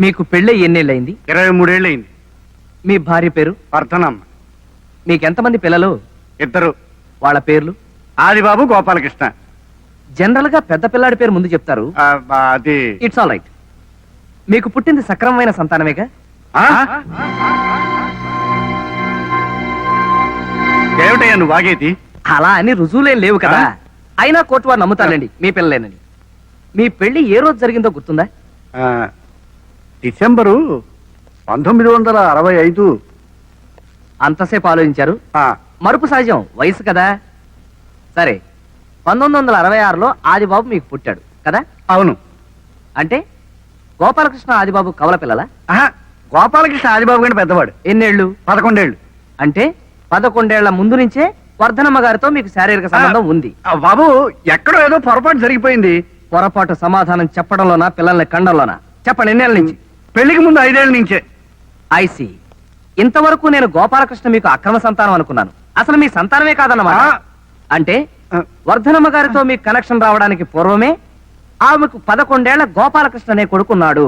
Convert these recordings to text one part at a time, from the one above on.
మీకు పెళ్ళి ఎన్నేళ్ళయింది? ఇరవై మూడేళ్ళయింది. మీ భార్య పేరు? వర్ధనమ్మ మీకెంతమంది పిల్లలు? ఇద్దరు. వాళ్ళ పేర్లు? ఆదిబాబు గోపాలకృష్ణ. జనరల్గా పెద్ద పిల్లాడి పేరు ముందు చెప్తారు. ఆ, అది ఇట్స్ ఆల్ రైట్ మీకు పుట్టింది సక్రమమైన సంతానమేగా? ఆ? ఏమిటయ్యా నువ్వు వాగేది అలా అని రుజువులేం లేవు కదా. ఆ? అయినా కోర్టు వారు నమ్ముతారండి మీ పిల్లలేనని. మీ పెళ్ళి ఏ రోజు జరిగిందో గుర్తుందా? ఆ, డిసెంబరు పంతొమ్మిది వందల అరవై ఐదు. అంతసేపు ఆలోచించారు. ఆ, మరుపు సహజం వయసు కదా? సరే పంతొమ్మిది వందల అరవై ఆరులో ఆదిబాబు మీకు పుట్టాడు కదా? అవును. అంటే గోపాలకృష్ణ ఆదిబాబు కవల పిల్లల? ఆహా, గోపాలకృష్ణ ఆదిబాబు కంటే పెద్దవాడు. ఎన్నేళ్ళు? పదకొండేళ్ళు. అంటే పదకొండేళ్ళ ముందు నుంచే వర్ధనమ్మ గారితో మీకు శారీరక సంబంధం ఉంది. ఆ, బాబు ఎక్కడో ఏదో పొరపాటు జరిగిపోయింది. పొరపాటు సమాధానం చెప్పడంలోనా పిల్లల్ని కండంలోనా? చెప్పండి ఎన్నేళ్ళ నుంచి? పెళ్ళికి ముందు ఐదేళ్ళ నుంచే. ఐసి ఇంతవరకు నేను గోపాలకృష్ణ మీకు అక్రమ సంతానం అనుకున్నాను. అసలు మీ సంతానమే కాదన్నమాట. అంటే వర్ధనమ్మ గారితో మీకు కనెక్షన్ రావడానికి పూర్వమే ఆమెకు పదకొండేళ్ళ గోపాలకృష్ణ అనే కొడుకున్నాడు.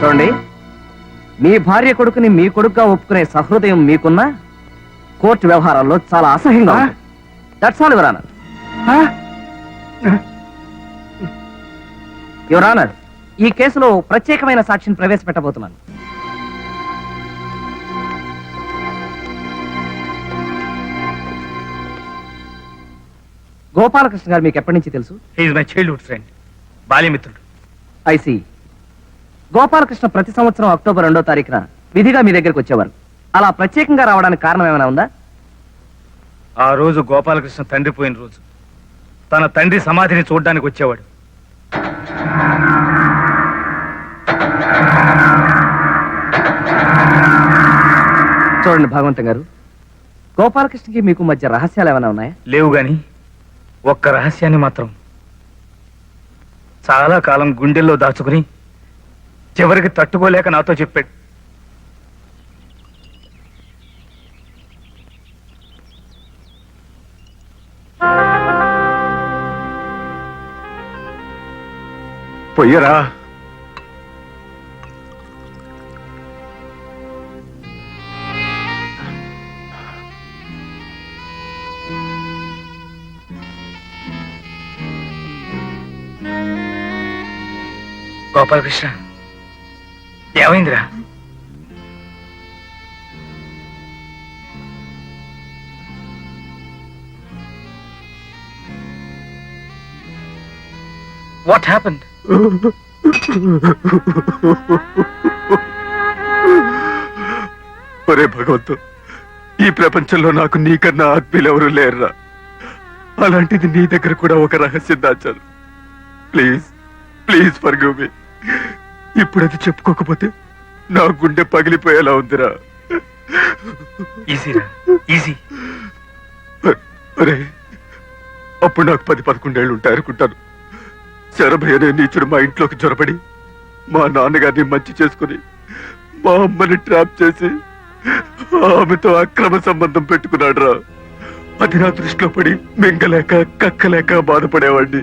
చూడండి మీ భార్య కొడుకుని మీ కొడుకుగా ఒప్పుకునే సహృదయం మీకున్నా కోర్టు వ్యవహారాల్లో చాలా అసహ్యంగా. దట్స్ ఆల్ యువర్ ఆనర్ ఆ? యువర్ ఆనర్ ఈ కేసులో ప్రత్యేకమైన సాక్షిని ప్రవేశపెట్టబోతున్నాను. గోపాలకృష్ణ గారు మీకు ఎప్పటి నుంచి తెలుసు? మై చైల్డ్హుడ్ ఫ్రెండ్ బాల్యమిత్రుడు. ఐసి గోపాలకృష్ణ ప్రతి సంవత్సరం అక్టోబర్ రెండో తారీఖున విధిగా మీ దగ్గరికి వచ్చేవారు. అలా ప్రత్యేకంగా రావడానికి కారణం ఏమైనా ఉందా? ఆ రోజు గోపాలకృష్ణ తండ్రి పోయిన రోజు. తన తండ్రి సమాధిని చూడడానికి వచ్చేవాడు. చూడండి భాగవంతం గారు. గోపాలకృష్ణకి మీకు మధ్య రహస్యాలు ఏమైనా ఉన్నాయా? లేవు గాని ఒక్క రహస్యాన్ని మాత్రం చాలా కాలం గుండెల్లో దాచుకుని చివరికి తట్టుకోలేక నాతో చెప్పాడు. పొయ్యరా. గోపాలకృష్ణ. ఏమైందిరా? వాట్ హ్యాపెండ్ ఒరే భగవంతు ఈ ప్రపంచంలో నాకు నీకన్నా ఆత్మీయులు ఎవరు లేరురా. అలాంటిది నీ దగ్గర కూడా ఒక రహస్యం దాచాను. ప్లీజ్ ప్లీజ్ ఫర్ మీ ఇప్పుడు అది చెప్పుకోకపోతే నా గుండె పగిలిపోయేలా ఉందిరా. ఈజీరా ఈజీ. ఒరే అప్పుడు నాకు పది పదకొండేళ్ళు ఉంటాయి అనుకుంటాను శరభయ్య అనే నీచుడు మా ఇంట్లోకి జొరబడి మా నాన్నగారిని మంచి చేసుకుని మా అమ్మని ట్రాప్ చేసి ఆమెతో అక్రమ సంబంధం పెట్టుకున్నాడు రా అది నా దృష్టిలో పడి మింగలేక కక్కలేక బాధపడేవాడిని.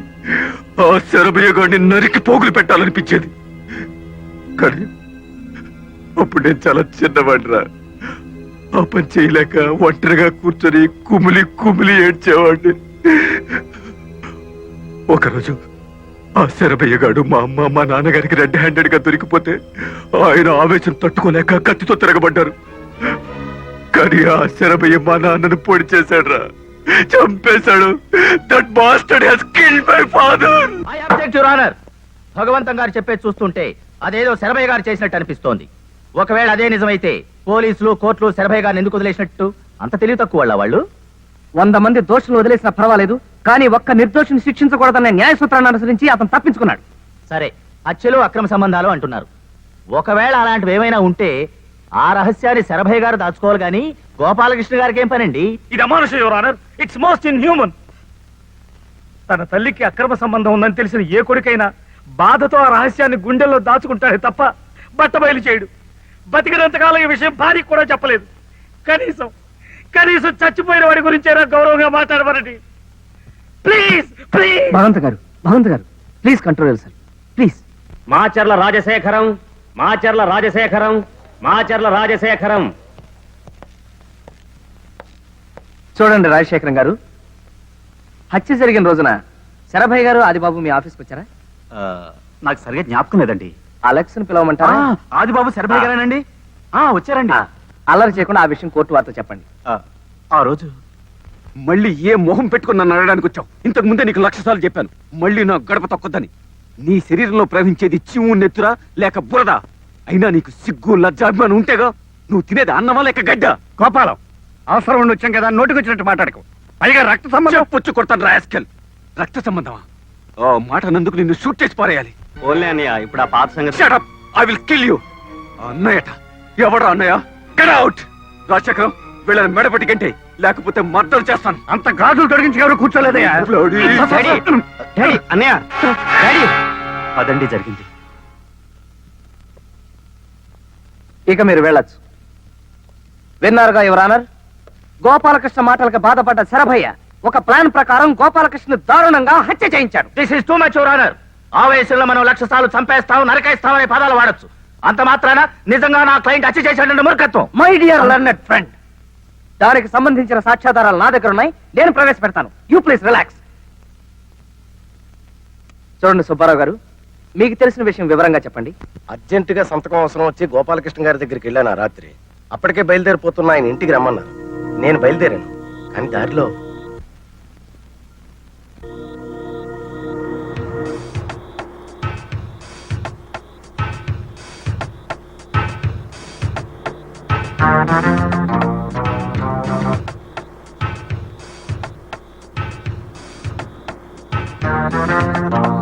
ఆ శరభయ్య గారిని నరికి పోగులు పెట్టాలనిపించేది. కానీ అప్పుడు నేను చాలా చిన్నవాడిరా. ఆ పని చేయలేక ఒంటరిగా కూర్చొని కుమిలి కుమిలి ఏడ్చేవాడిని. ఒకరోజు ఆ శరభయ్యగాడు మా అమ్మ మా నాన్నగారికి రెడ్ హ్యాండెడ్గా దొరికిపోతే ఆయన ఆవేశం తట్టుకోలేక కత్తితో తిరగబడ్డారు. కానీ ఆ శరభయ్య మా నాన్నను పొడి చేశాడు చంపేశాడు. That bastard has killed my father I object your honour Bhagavantam garu చెప్పేది చూస్తుంటే అదేదో శరభయ్య గారు చేసినట్టు అనిపిస్తోంది. ఒకవేళ అదే నిజమైతే పోలీసులు కోర్టులు శరభయ్య గారిని ఎందుకు వదిలేసినట్టు? అంత తెలివి తక్కువ వాళ్ళ వాళ్ళు? వంద మంది దోషులు వదిలేసినా పర్వాలేదు కానీ ఒక్క నిర్దోషిని శిక్షించకూడదనే న్యాయ సూత్రాన్ని అనుసరించి అతను తప్పించుకున్నాడు. సరే హత్యలు అక్రమ సంబంధాలు అంటున్నారు. ఒకవేళ అలాంటివి ఏమైనా ఉంటే ఆ రహస్యాన్ని శరభయ్య గారు దాచుకోవాలి గాని గోపాలకృష్ణ గారికి ఏం పనండి? ఇది అమానుష your honour. It's most inhuman తన తల్లికి అక్రమ సంబంధం ఉందని తెలిసిన ఏ కొడుకైనా బాధతో ఆ రహస్యాన్ని గుండెల్లో దాచుకుంటాడే తప్ప బట్టబయలు చేయడు. బతికినంతకాలం ఈ విషయం భార్యకు కూడా చెప్పలేదు. కనీసం కనీసం చచ్చిపోయిన వాడి గురించైనా గౌరవంగా మాట్లాడమనండి. Please please. Bhagavanth garu Bhagavanth garu please control sir. Please. Macherla Rajasekharam Macherla Rajasekharam Macherla Rajasekharam. చూడండి రాజశేఖరం గారు హత్య జరిగిన రోజున శరభయ్య గారు ఆదిబాబు మీ ఆఫీస్కి వచ్చారా? నాకు సరిగా జ్ఞాపకం లేదండి. అలెక్స్ని పిలవమంటారా? ఆదిబాబు శరభయ్య గారేనండి? ఆ, వచ్చారండి. అల్లరి చేయకుండా ఆ విషయం కోర్టు వార్త చెప్పండి. ఆ, ఆ రోజు మళ్ళీ ఏ మొహం పెట్టుకుని నన్ను అడగడానికి వచ్చావు? ఇంతకు ముందే నీకు లక్ష సార్లు చెప్పాను. మళ్ళీ నా గడప తొక్కొద్దని. నీ శరీరంలో ప్రవహించేది చిమ్ము నెత్తురా లేక బురద? అయినా నీకు సిగ్గు లజ్జాభిమానం ఉంటేగా నువ్వు తినేది అన్నమా లేక గడ్డ? గోపాలం అవసరం ఉండి వచ్చాం కదా నోటికి వచ్చినట్టు మాట్లాడకు. పైగా రక్త సంబంధం చెప్పొచ్చు కొడతాను రాయస్కల్ రక్త సంబంధమా? ఆ మాట నందుకు నిన్ను షూట్ చేసి పారేయాలి. ఓన్లే అన్నయ్య ఇప్పుడు ఆ పాత సంగతి. Shut up! I will kill you! అన్నయ్యట. ఎవడా అన్నయ్య? గెట్ అవుట్ రాజశేఖరం వీళ్ళని మెడపట్టి కంటే లేకపోతే మద్దతు చేస్తాను. అంత గాజులు తొడిగించి ఎవరు కూర్చోలేదయ్యా? Bloody- డాడీ డాడీ అన్నయ్య. డాడీ అదండి జరిగింది. ఇక మీరు వెళ్ళొచ్చు. విన్నారుగా యువరానర్ గోపాలకృష్ణ మాటలకు బాధపడ్డ శరభయ్య ఒక ప్లాన్ ప్రకారం గోపాలకృష్ణ దారుణంగా హత్య చేయించాడు. This is too much honour ఆవేశంలో మనం లక్ష సార్లు చంపేస్తాం నరకేస్తాం అనే పదాలు వాడొచ్చు. అంత మాత్రాన నిజంగా నా క్లయింట్ హత్య చేశాడంటే మూర్ఖత్వం. మై డియర్ లర్నెడ్ ఫ్రెండ్ దానికి సంబంధించిన సాక్ష్యాధారాలు నా దగ్గర ఉన్నాయి. నేను ప్రవేశపెడతాను. యూ ప్లీజ్ రిలాక్స్ చూడండి సుబ్బారావు గారు మీకు తెలిసిన విషయం వివరంగా చెప్పండి. అర్జెంటుగా సంతకం అవసరం వచ్చి గోపాలకృష్ణ గారి దగ్గరికి వెళ్ళాను ఆ రాత్రి. అప్పటికే బయలుదేరిపోతున్న ఆయన ఇంటికి రమ్మన్నారు. నేను బయలుదేరాను. కానీ దారిలో Thank you.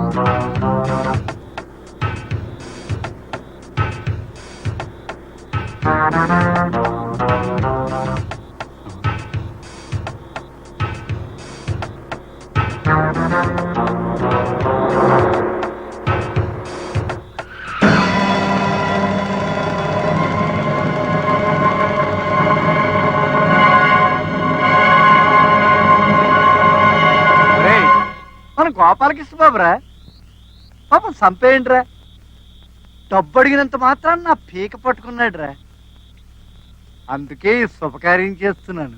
గోపాలకృష్ణ బాబురా. పాపం చంపేయండిరా. డబ్బు అడిగినంత మాత్రాన్ని నా పీక పట్టుకున్నాడురా. అందుకే ఈ శుభకార్యం చేస్తున్నాను.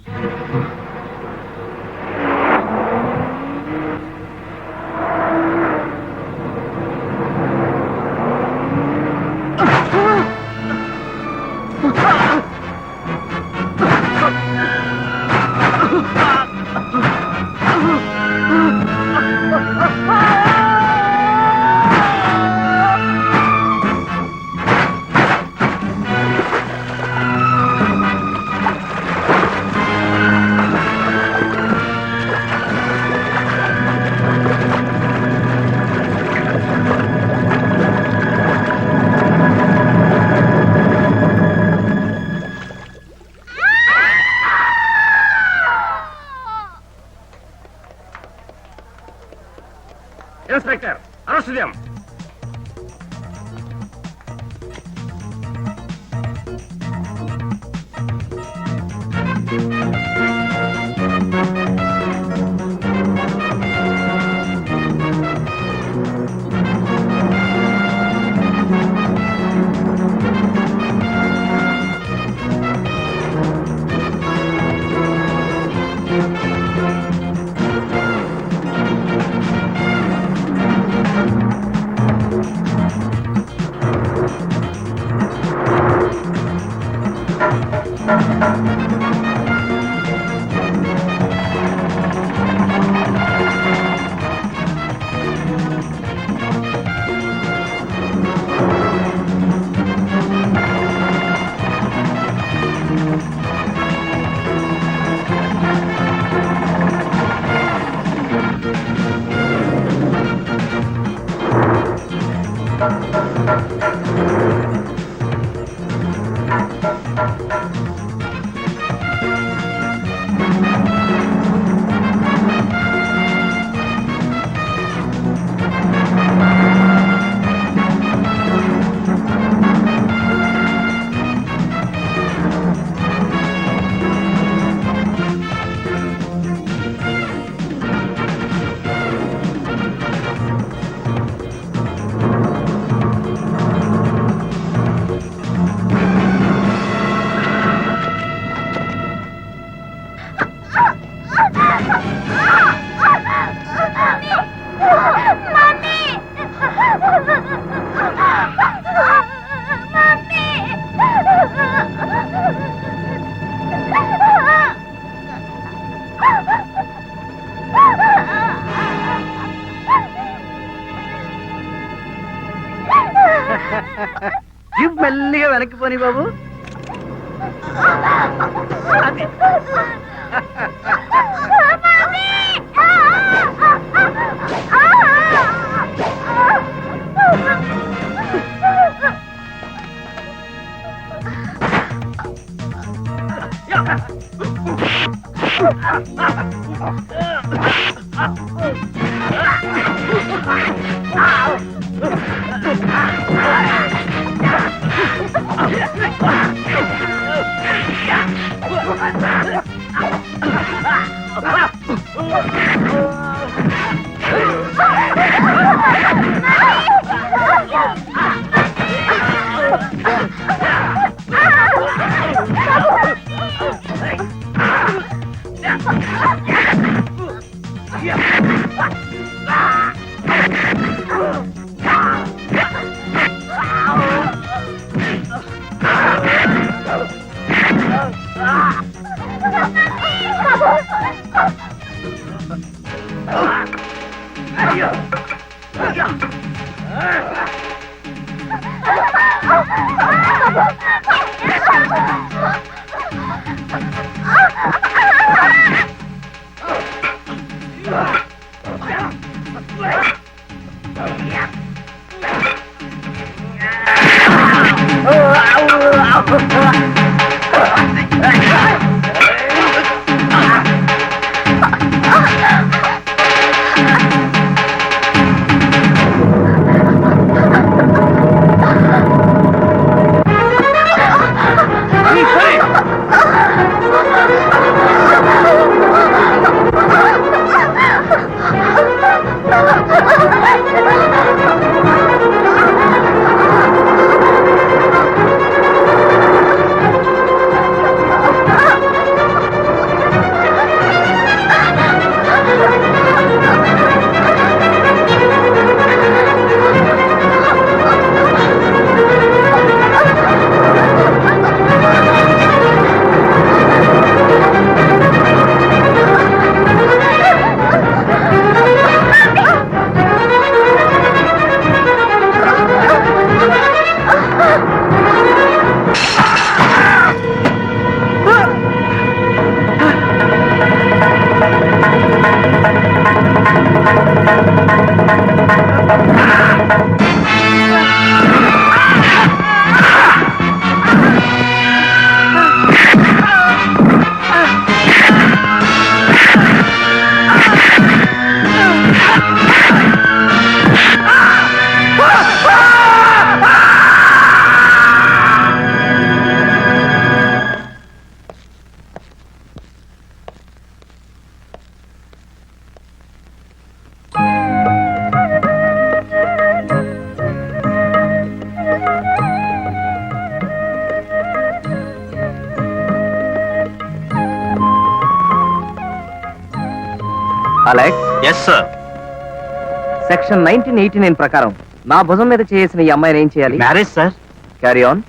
Ah! జీప్ మెల్లిగా వెనక్కి పోని బాబు. Ah! Alex? Yes sir section nineteen eighty nine ప్రకారం నా భుజం మీద చేసిన ఈ అమ్మాయిని ఏం చేయాలి? Marriage sir carry on